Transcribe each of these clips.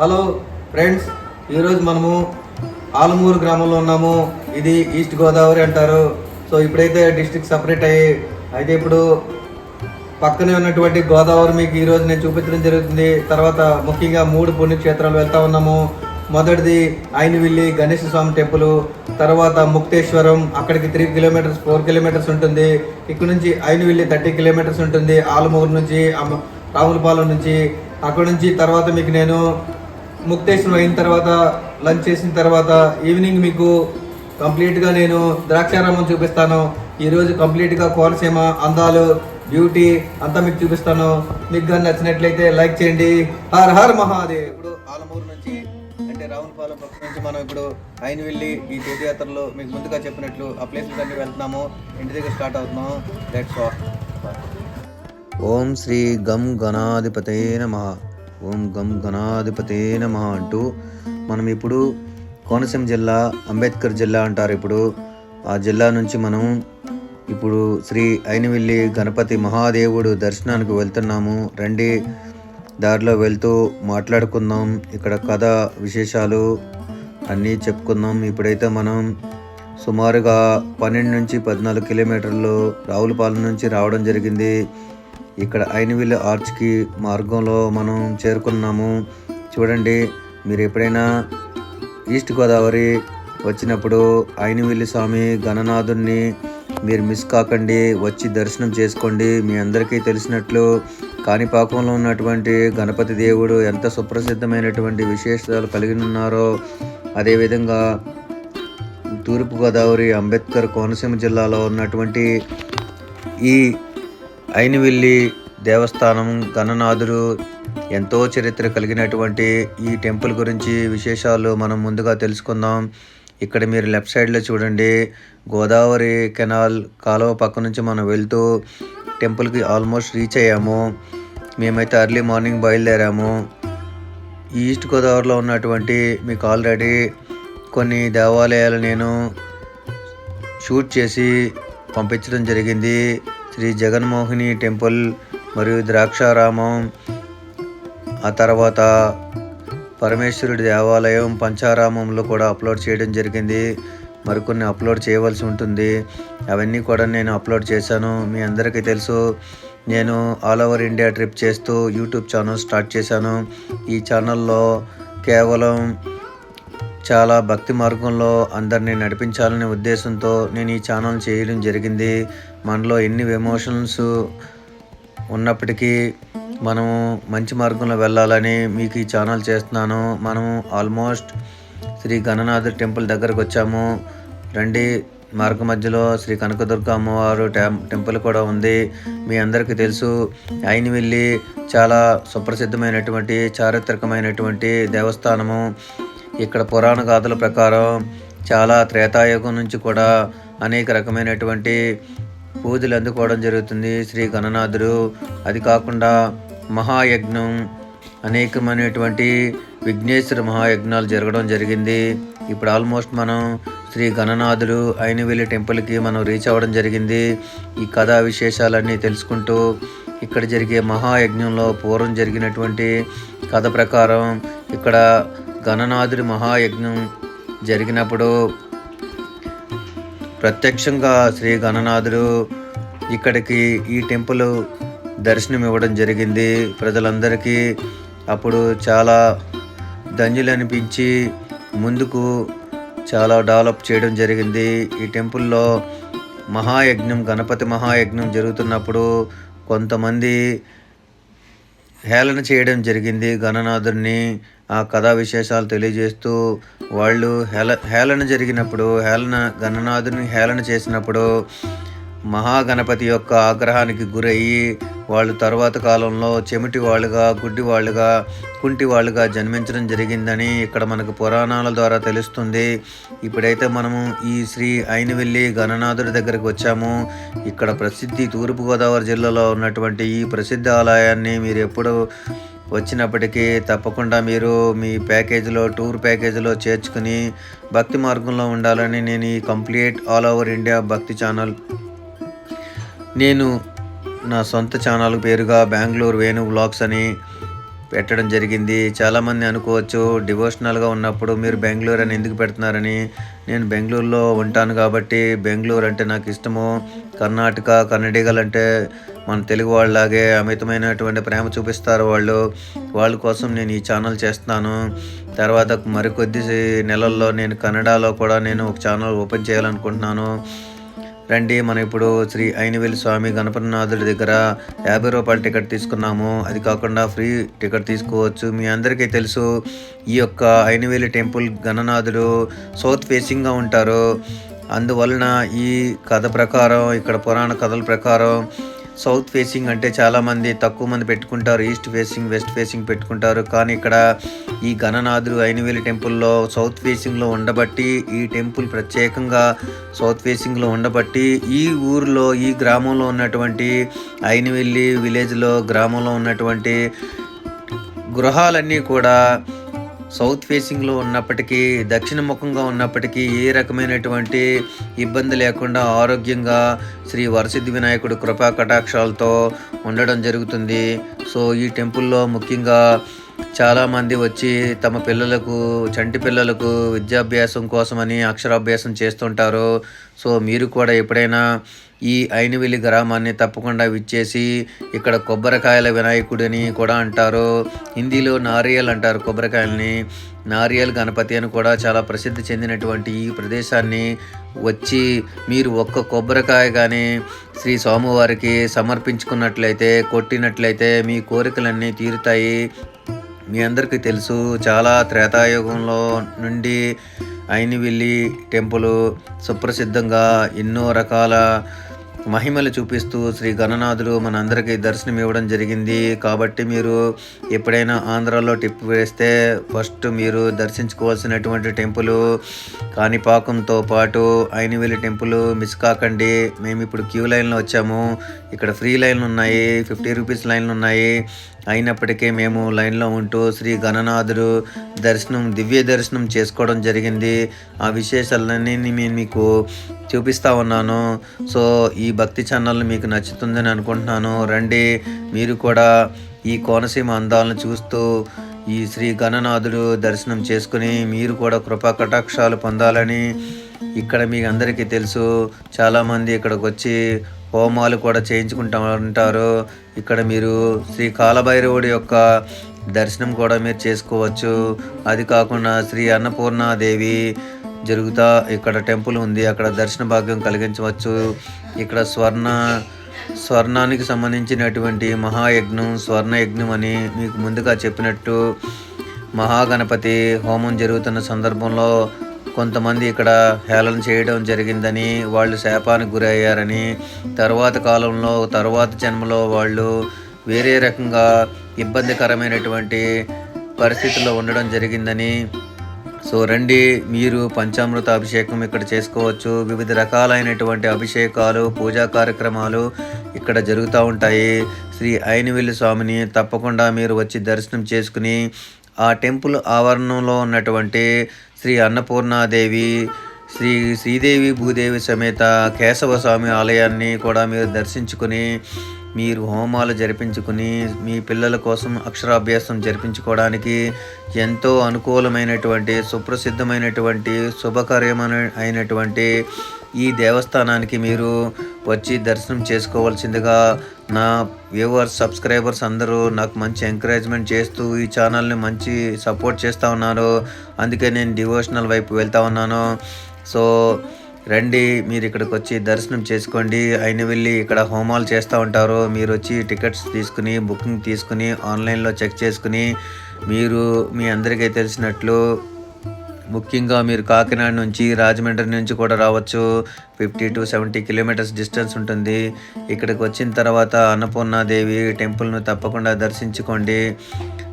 Hello friends ఈరోజు మనము ఆలమూరు గ్రామంలో ఉన్నాము. ఇది ఈస్ట్ గోదావరి అంటారు. సో ఇప్పుడైతే డిస్ట్రిక్ట్ సపరేట్ అయ్యి అయితే ఇప్పుడు పక్కనే ఉన్నటువంటి గోదావరి మీకు ఈరోజు నేను చూపించడం జరుగుతుంది. తర్వాత ముఖ్యంగా మూడు పుణ్యక్షేత్రాలు వెళ్తా ఉన్నాము. మొదటిది ఐనవిల్లి గణేశ స్వామి టెంపుల్. తర్వాత ముక్తేశ్వరం అక్కడికి త్రీ కిలోమీటర్స్ ఫోర్ కిలోమీటర్స్ ఉంటుంది. ఇక్కడ నుంచి ఐనవిల్లి థర్టీ కిలోమీటర్స్ ఉంటుంది. ఆలమూరు నుంచి రాములపాలెం రావులపాలెం నుంచి. అక్కడ నుంచి తర్వాత మీకు నేను ముక్తేశ్వరం అయిన తర్వాత లంచ్ చేసిన తర్వాత ఈవినింగ్ మీకు కంప్లీట్గా నేను ద్రాక్షారామం చూపిస్తాను. ఈరోజు కంప్లీట్గా కోనసీమ అందాలు బ్యూటీ అంతా మీకు చూపిస్తాను. మీకు కానీ నచ్చినట్లయితే లైక్ చేయండి. హర్ హర్ మహాదేవ్. ఇప్పుడు ఆలమూరు నుంచి అంటే రావులపాలెం పక్క నుంచి మనం ఇప్పుడు ఆయన వెళ్ళి ఈ తీర్థయాత్రలో మీకు ముందుగా చెప్పినట్లు ఆ ప్లేస్లు అన్ని వెళ్తున్నాము. ఇంటి దగ్గర స్టార్ట్ అవుతున్నాము. దట్స్ ఆల్ ఓం శ్రీ గం గణాధిపతే నమ. ఓం గం గణాధిపతే నమ అంటూ మనం ఇప్పుడు కోనసీమ జిల్లా అంబేద్కర్ జిల్లా అంటారు ఇప్పుడు. ఆ జిల్లా నుంచి మనం ఇప్పుడు శ్రీ అయినవిల్లి గణపతి మహాదేవుడు దర్శనానికి వెళ్తున్నాము. రండి దారిలో వెళ్తూ మాట్లాడుకుందాం. ఇక్కడ కథ విశేషాలు అన్నీ చెప్పుకుందాం. ఇప్పుడైతే మనం సుమారుగా పన్నెండు నుంచి పద్నాలుగు కిలోమీటర్లు రావులపాలెం నుంచి రావడం జరిగింది. ఇక్కడ ఐనవిల్ ఆర్చ్కి మార్గంలో మనం చేరుకున్నాము. చూడండి మీరు ఎప్పుడైనా ఈస్ట్ గోదావరి వచ్చినప్పుడు ఐనవిల్లి స్వామి గణనాథుణ్ణి మీరు మిస్ కాకండి వచ్చి దర్శనం చేసుకోండి. మీ అందరికీ తెలిసినట్లు కాణిపాకంలో ఉన్నటువంటి గణపతి దేవుడు ఎంత సుప్రసిద్ధమైనటువంటి విశేషాలు కలిగి ఉన్నారో అదేవిధంగా తూర్పుగోదావరి అంబేద్కర్ కోనసీమ జిల్లాలో ఉన్నటువంటి ఈ అయినవిల్లి దేవస్థానం గణనాథుడు ఎంతో చరిత్ర కలిగినటువంటి ఈ టెంపుల్ గురించి విశేషాలు మనం ముందుగా తెలుసుకుందాం. ఇక్కడ మీరు లెఫ్ట్ సైడ్లో చూడండి. గోదావరి కెనాల్ కాలువ పక్క నుంచి మనం వెళ్తూ టెంపుల్కి ఆల్మోస్ట్ రీచ్ అయ్యాము. మేమైతే అర్లీ మార్నింగ్ బయలుదేరాము. ఈస్ట్ గోదావరిలో ఉన్నటువంటి మీకు ఆల్రెడీ కొన్ని దేవాలయాలు నేను షూట్ చేసి పంపించడం జరిగింది. శ్రీ జగన్మోహిని టెంపుల్ మరియు ద్రాక్షారామం ఆ తర్వాత పరమేశ్వరుడి దేవాలయం పంచారామంలో కూడా అప్లోడ్ చేయడం జరిగింది. మరికొన్ని అప్లోడ్ చేయవలసి ఉంటుంది. అవన్నీ కూడా నేను అప్లోడ్ చేశాను. మీ అందరికీ తెలుసు నేను ఆల్ ఓవర్ ఇండియా ట్రిప్ చేస్తూ యూట్యూబ్ ఛానల్ స్టార్ట్ చేశాను. ఈ ఛానల్లో కేవలం చాలా భక్తి మార్గంలో అందరినీ నడిపించాలనే ఉద్దేశంతో నేను ఈ ఛానల్ చేయడం జరిగింది. మనలో ఎన్ని ఎమోషన్స్ ఉన్నప్పటికీ మనము మంచి మార్గంలో వెళ్ళాలని మీకు ఈ ఛానల్ చేస్తున్నాను. మనము ఆల్మోస్ట్ శ్రీ గణనాథ టెంపుల్ దగ్గరకు వచ్చాము. రండి మార్గ మధ్యలో శ్రీ కనకదుర్గ అమ్మవారు టెం- టెంపుల్ కూడా ఉంది. మీ అందరికీ తెలుసు అయినవిల్లి చాలా సుప్రసిద్ధమైనటువంటి చారిత్రకమైనటువంటి దేవస్థానము. ఇక్కడ పురాణ గాథల ప్రకారం చాలా త్రేతాయుగం నుంచి కూడా అనేక రకమైనటువంటి పూజలు అందుకోవడం జరుగుతుంది. శ్రీ గణనాథుడు అది కాకుండా మహాయజ్ఞం అనేకమైనటువంటి విఘ్నేశ్వర మహాయజ్ఞాలు జరగడం జరిగింది. ఇప్పుడు ఆల్మోస్ట్ మనం శ్రీ గణనాథుడు అయినవేలి టెంపుల్కి మనం రీచ్ అవ్వడం జరిగింది. ఈ కథా విశేషాలన్నీ తెలుసుకుంటూ ఇక్కడ జరిగే మహాయజ్ఞంలో పూర్వం జరిగినటువంటి కథ ప్రకారం ఇక్కడ గణనాథుడి మహాయజ్ఞం జరిగినప్పుడు ప్రత్యక్షంగా శ్రీ గణనాథుడు ఇక్కడికి ఈ టెంపుల్ దర్శనం ఇవ్వడం జరిగింది. ప్రజలందరికీ అప్పుడు చాలా ధన్యులు అనిపించి ముందుకు చాలా డెవలప్ చేయడం జరిగింది. ఈ టెంపుల్లో మహాయజ్ఞం గణపతి మహాయజ్ఞం జరుగుతున్నప్పుడు కొంతమంది హేళన చేయడం జరిగింది గణనాథుడిని. కథా విశేషాలు తెలియజేస్తూ వాళ్ళు హేళ హేళన జరిగినప్పుడు హేళన గణనాథుని హేళన చేసినప్పుడు మహాగణపతి యొక్క ఆగ్రహానికి గురయ్యి వాళ్ళు తర్వాత కాలంలో చెమిటి వాళ్ళుగా గుడ్డి వాళ్ళుగా కుంటి వాళ్ళుగా జన్మించడం జరిగిందని ఇక్కడ మనకు పురాణాల ద్వారా తెలుస్తుంది. ఇప్పుడైతే మనము ఈ శ్రీ అయినవెల్లి గణనాథుడి దగ్గరికి వచ్చాము. ఇక్కడ ప్రసిద్ధి తూర్పుగోదావరి జిల్లాలో ఉన్నటువంటి ఈ ప్రసిద్ధ ఆలయాన్ని మీరు ఎప్పుడు వచ్చినప్పటికీ తప్పకుండా మీరు మీ ప్యాకేజీలో టూర్ ప్యాకేజీలో చేర్చుకుని భక్తి మార్గంలో ఉండాలని నేను ఈ కంప్లీట్ ఆల్ ఓవర్ ఇండియా భక్తి ఛానల్. నేను నా సొంత ఛానల్ పేరుగా బెంగళూరు వేణు వ్లాగ్స్ అని పెట్టడం జరిగింది. చాలామంది అనుకోవచ్చు డివోషనల్గా ఉన్నప్పుడు మీరు బెంగళూరు అని ఎందుకు పెడుతున్నారని నేను బెంగళూరులో ఉంటాను కాబట్టి బెంగళూరు అంటే నాకు ఇష్టము. కర్ణాటక కన్నడిగలు అంటే మన తెలుగు వాళ్ళలాగే అమితమైనటువంటి ప్రేమ చూపిస్తారు వాళ్ళు. వాళ్ళ కోసం నేను ఈ ఛానల్ చేస్తున్నాను. తర్వాత మరికొద్ది నెలల్లో నేను కన్నడలో కూడా నేను ఒక ఛానల్ ఓపెన్ చేయాలనుకుంటున్నాను. రండి మనం ఇప్పుడు శ్రీ అయినవేలి స్వామి గణపతినాథుడి దగ్గర యాభై రూపాయల టికెట్ తీసుకున్నాము. అది కాకుండా ఫ్రీ టికెట్ తీసుకోవచ్చు. మీ అందరికీ తెలుసు ఈ యొక్క అయినవేలి టెంపుల్ గణనాథుడు సౌత్ ఫేసింగ్గా ఉంటారు. అందువలన ఈ కథ ప్రకారం ఇక్కడ పురాణ కథల ప్రకారం సౌత్ ఫేసింగ్ అంటే చాలామంది తక్కువ మంది పెట్టుకుంటారు ఈస్ట్ ఫేసింగ్ వెస్ట్ ఫేసింగ్ పెట్టుకుంటారు. కానీ ఇక్కడ ఈ గణనాథుడు ఐనవేలి టెంపుల్లో సౌత్ ఫేసింగ్లో ఉండబట్టి ఈ టెంపుల్ ప్రత్యేకంగా సౌత్ ఫేసింగ్లో ఉండబట్టి ఈ ఊరిలో ఈ గ్రామంలో ఉన్నటువంటి ఐనవెల్లి విలేజ్లో గ్రామంలో ఉన్నటువంటి గృహాలన్నీ కూడా సౌత్ ఫేసింగ్లో ఉన్నప్పటికీ దక్షిణ ముఖంగా ఉన్నప్పటికీ ఏ రకమైనటువంటి ఇబ్బంది లేకుండా ఆరోగ్యంగా శ్రీ వరసిద్ధి వినాయకుడు కృపా కటాక్షాలతో ఉండడం జరుగుతుంది. సో ఈ టెంపుల్లో ముఖ్యంగా చాలామంది వచ్చి తమ పిల్లలకు చంటి పిల్లలకు విద్యాభ్యాసం కోసమని అక్షరాభ్యాసం చేస్తుంటారు. సో మీరు కూడా ఎప్పుడైనా ఈ ఐనవిల్లి గ్రామాన్ని తప్పకుండా విచ్చేసి ఇక్కడ కొబ్బరికాయల వినాయకుడిని కూడా అంటారు. హిందీలో నారియల్ అంటారు కొబ్బరికాయలని. నారియల్ గణపతి అని కూడా చాలా ప్రసిద్ధి చెందినటువంటి ఈ ప్రదేశాన్ని వచ్చి మీరు ఒక్క కొబ్బరికాయ కానీ శ్రీ స్వామివారికి సమర్పించుకున్నట్లయితే కొట్టినట్లయితే మీ కోరికలన్నీ తీరుతాయి. మీ అందరికీ తెలుసు చాలా త్రేతాయుగంలో నుండి అయినవిల్లి టెంపుల్ సుప్రసిద్ధంగా ఎన్నో రకాల మహిమలు చూపిస్తూ శ్రీ గణనాథుడు మనందరికీ దర్శనం ఇవ్వడం జరిగింది. కాబట్టి మీరు ఎప్పుడైనా ఆంధ్రాలో టిప్ వేస్తే ఫస్ట్ మీరు దర్శించుకోవాల్సినటువంటి టెంపుల్ కాణిపాకంతో పాటు ఐనవేలి టెంపుల్ మిస్ కాకండి మేము ఇప్పుడు క్యూ లైన్లో వచ్చాము. ఇక్కడ ఫ్రీ లైన్లు ఉన్నాయి ఫిఫ్టీ రూపీస్ లైన్లు ఉన్నాయి. అయినప్పటికీ మేము లైన్లో ఉంటూ శ్రీ గణనాథుడు దర్శనం దివ్య దర్శనం చేసుకోవడం జరిగింది. ఆ విశేషాలన్నీ నేను మీకు చూపిస్తూ ఉన్నాను. సో ఈ ఈ భక్తి ఛానల్ మీకు నచ్చుతుందని అనుకుంటున్నాను. రండి మీరు కూడా ఈ కోనసీమ అందాలను చూస్తూ ఈ శ్రీ గణనాథుడు దర్శనం చేసుకుని మీరు కూడా కృపా కటాక్షాలు పొందాలని ఇక్కడ మీ అందరికీ తెలుసు. చాలామంది ఇక్కడికి వచ్చి హోమాలు కూడా చేయించుకుంటా ఉంటారు ఇక్కడ మీరు శ్రీ కాలభైరవుడి యొక్క దర్శనం కూడా మీరు చేసుకోవచ్చు. అది కాకుండా శ్రీ అన్నపూర్ణాదేవి జరుగుతా ఇక్కడ టెంపుల్ ఉంది అక్కడ దర్శన భాగ్యం కలిగించవచ్చు. ఇక్కడ స్వర్ణ స్వర్ణానికి సంబంధించినటువంటి మహాయజ్ఞం స్వర్ణ యజ్ఞం అని మీకు ముందుగా చెప్పినట్టు మహాగణపతి హోమం జరుగుతున్న సందర్భంలో కొంతమంది ఇక్కడ హేళన చేయడం జరిగిందని వాళ్ళు శాపానికి గురయ్యారని తర్వాత కాలంలో తర్వాత జన్మలో వాళ్ళు వేరే రకంగా ఇబ్బందికరమైనటువంటి పరిస్థితుల్లో ఉండడం జరిగిందని సో రండి మీరు పంచామృత అభిషేకం ఇక్కడ చేసుకోవచ్చు. వివిధ రకాలైనటువంటి అభిషేకాలు పూజా కార్యక్రమాలు ఇక్కడ జరుగుతూ ఉంటాయి. శ్రీ అయినవిల్లి స్వామిని తప్పకుండా మీరు వచ్చి దర్శనం చేసుకుని ఆ టెంపుల్ ఆవరణంలో ఉన్నటువంటి శ్రీ అన్నపూర్ణాదేవి శ్రీ శ్రీదేవి భూదేవి సమేత కేశవ స్వామి ఆలయాన్ని కూడా మీరు దర్శించుకుని మీరు హోమాలు జరిపించుకుని మీ పిల్లల కోసం అక్షరాభ్యాసం జరిపించుకోవడానికి ఎంతో అనుకూలమైనటువంటి సుప్రసిద్ధమైనటువంటి శుభకార్యమైన అయినటువంటి ఈ దేవస్థానానికి మీరు వచ్చి దర్శనం చేసుకోవాల్సిందిగా నా వ్యూవర్స్ సబ్స్క్రైబర్స్ అందరూ నాకు మంచి ఎంకరేజ్మెంట్ చేస్తూ ఈ ఛానల్ని మంచి సపోర్ట్ చేస్తూ ఉన్నారు. అందుకే నేను డివోషనల్ వైపు వెళ్తా ఉన్నాను. సో రండి మీరు ఇక్కడికి వచ్చి దర్శనం చేసుకోండి. అయిన వెళ్ళి ఇక్కడ హోమాలు చేస్తూ ఉంటారు. మీరు వచ్చి టికెట్స్ తీసుకుని బుకింగ్ తీసుకుని ఆన్లైన్లో చెక్ చేసుకుని మీరు మీ అందరికీ తెలిసినట్లు ముఖ్యంగా మీరు కాకినాడ నుంచి రాజమండ్రి నుంచి కూడా రావచ్చు. Fifty to seventy kilometres distance ఉంటుంది. ఇక్కడికి వచ్చిన తర్వాత అన్నపూర్ణాదేవి టెంపుల్ను తప్పకుండా దర్శించుకోండి.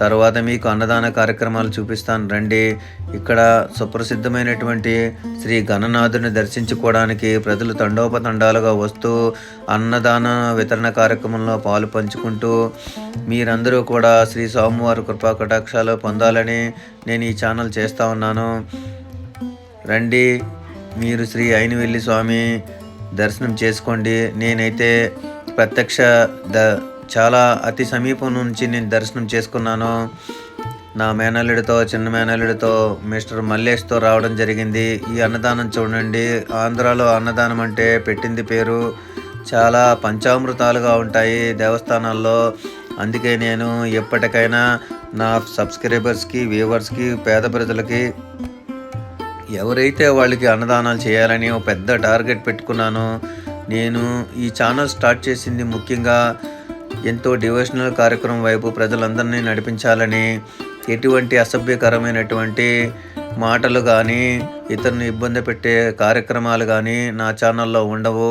తర్వాత మీకు అన్నదాన కార్యక్రమాలు చూపిస్తాను. రండి. ఇక్కడ సుప్రసిద్ధమైనటువంటి శ్రీ గణనాథుని దర్శించుకోవడానికి ప్రజలు తండోపతండాలుగా వస్తూ అన్నదాన వితరణ కార్యక్రమంలో పాలు పంచుకుంటూ మీరందరూ కూడా శ్రీ స్వామివారి కృపా కటాక్షాలు పొందాలని నేను ఈ ఛానల్ చేస్తూ ఉన్నాను. రండి. మీరు శ్రీ అయినవెల్లి స్వామి దర్శనం చేసుకోండి. నేనైతే ప్రత్యక్ష ద చాలా అతి సమీపం నుంచి నేను దర్శనం చేసుకున్నాను. నా మేనల్లుడితో చిన్న మేనల్లుడితో మిస్టర్ మల్లేష్తో రావడం జరిగింది. ఈ అన్నదానం చూడండి. ఆంధ్రాలో అన్నదానం అంటే పెట్టింది పేరు చాలా పంచామృతాలుగా ఉంటాయి దేవస్థానాల్లో. అందుకే నేను ఎప్పటికైనా నా సబ్స్క్రైబర్స్కి వ్యూవర్స్కి పేద ప్రజలకి ఎవరైతే వాళ్ళకి అన్నదానాలు చేయాలని ఒక పెద్ద టార్గెట్ పెట్టుకున్నానో నేను ఈ ఛానల్ స్టార్ట్ చేసింది ముఖ్యంగా ఎంతో డివోషనల్ కార్యక్రమం వైపు ప్రజలందరినీ నడిపించాలని ఎటువంటి అసభ్యకరమైనటువంటి మాటలు కానీ ఇతరుని ఇబ్బంది పెట్టే కార్యక్రమాలు కానీ నా ఛానల్లో ఉండవు.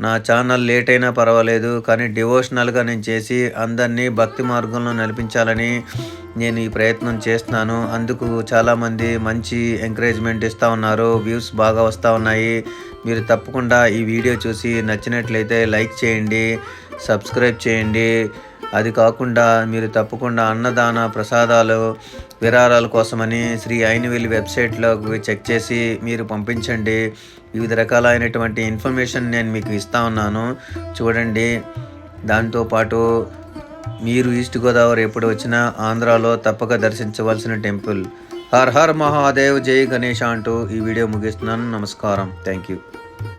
నా ఛానల్ లేట్ అయినా పర్వాలేదు కానీ డివోషనల్గా నేను చేసి అందరినీ భక్తి మార్గంలో నడిపించాలని నేను ఈ ప్రయత్నం చేస్తున్నాను. అందుకు చాలామంది మంచి ఎంకరేజ్మెంట్ ఇస్తూ ఉన్నారు వ్యూస్ బాగా వస్తూ ఉన్నాయి. మీరు తప్పకుండా ఈ వీడియో చూసి నచ్చినట్లయితే లైక్ చేయండి సబ్స్క్రైబ్ చేయండి. అది కాకుండా మీరు తప్పకుండా అన్నదాన ప్రసాదాలు విరాళాల కోసమని శ్రీ ఐనవెల్లి వెబ్సైట్లోకి చెక్ చేసి మీరు పంపించండి. వివిధ రకాలైనటువంటి ఇన్ఫర్మేషన్ నేను మీకు ఇస్తా ఉన్నాను. చూడండి. దాంతోపాటు మీరు ఈస్ట్ గోదావరి ఎప్పుడు వచ్చినా ఆంధ్రాలో తప్పక దర్శించవలసిన టెంపుల్. హర్ హర్ మహాదేవ్ జై గణేష్ అంటూ ఈ వీడియో ముగిస్తున్నాను. నమస్కారం. Thank you